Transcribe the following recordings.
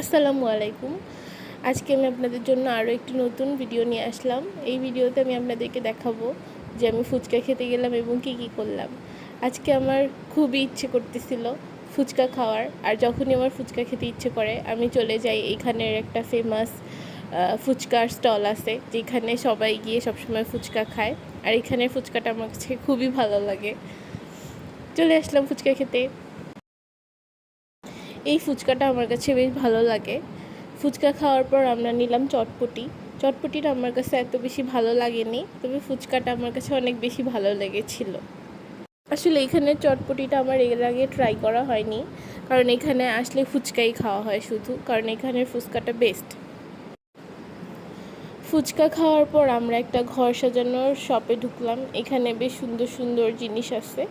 আসসালামু আলাইকুম। আজকে আমি আপনাদের জন্য আরও একটি নতুন ভিডিও নিয়ে আসলাম। এই ভিডিওতে আমি আপনাদেরকে দেখাবো যে আমি ফুচকা খেতে গেলাম এবং কী কী করলাম। আজকে আমার খুবই ইচ্ছে করতেছিল ফুচকা খাওয়ার, আর যখনই আমার ফুচকা খেতে ইচ্ছে করে, আমি চলে যাই এইখানের একটা ফেমাস ফুচকার স্টল আছে, যেখানে সবাই গিয়ে সবসময় ফুচকা খায়, আর এখানের ফুচকাটা আমার কাছে খুবই ভালো লাগে। চলে আসলাম ফুচকা খেতে। এই ফুচকাটা আমার কাছে বেশ ভালো লাগে। ফুচকা খাওয়ার পর আমরা নিলাম চটপটি। চটপটিটা আমার কাছে এত বেশি ভালো লাগেনি, তবে ফুচকাটা আমার কাছে অনেক বেশি ভালো লেগেছিল। আসলে এখানে চটপটিটা আমার এর আগে ট্রাই করা হয়নি, কারণ এখানে আসলে ফুচকাই খাওয়া হয় শুধু, কারণ এখানের ফুচকাটা বেস্ট ফুচকা খাওয়ার পর আমরা একটা ঘর সাজানোর শপে ঢুকলাম, এখানে বেশ সুন্দর সুন্দর জিনিস আছে।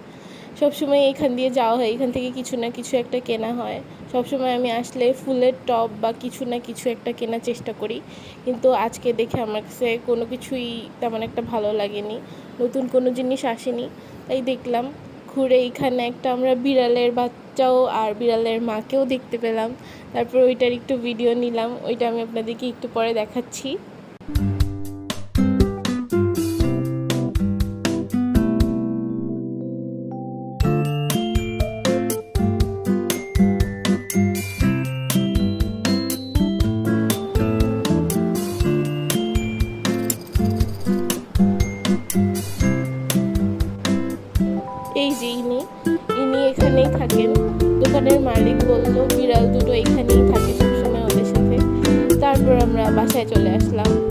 সবসময় এখান দিয়ে যাওয়া হয়, এখান থেকে কিছু না কিছু একটা কেনা হয়। সবসময় আমি আসলে ফুলের টপ বা কিছু না কিছু একটা কেনার চেষ্টা করি। কিন্তু আজকে দেখে আমার কাছে কোনো কিছুই তেমন একটা ভালো লাগেনি। নতুন কোনো জিনিস আসেনি। তাই দেখলাম ঘুরে এখানে একটা আমরা বিড়ালের বাচ্চাও আর বিড়ালের মাকেও দেখতে পেলাম। তারপর ওইটার একটু ভিডিও নিলাম। ওইটা আমি আপনাদেরকে একটু পরে দেখাচ্ছি। এই যে ইনি ইনি এখানেই থাকেন। দোকানের মালিক বলল, বিড়াল দুটো এখানেই থাকে সবসময় ওদের সাথে। তারপর আমরা বাসায় চলে আসলাম।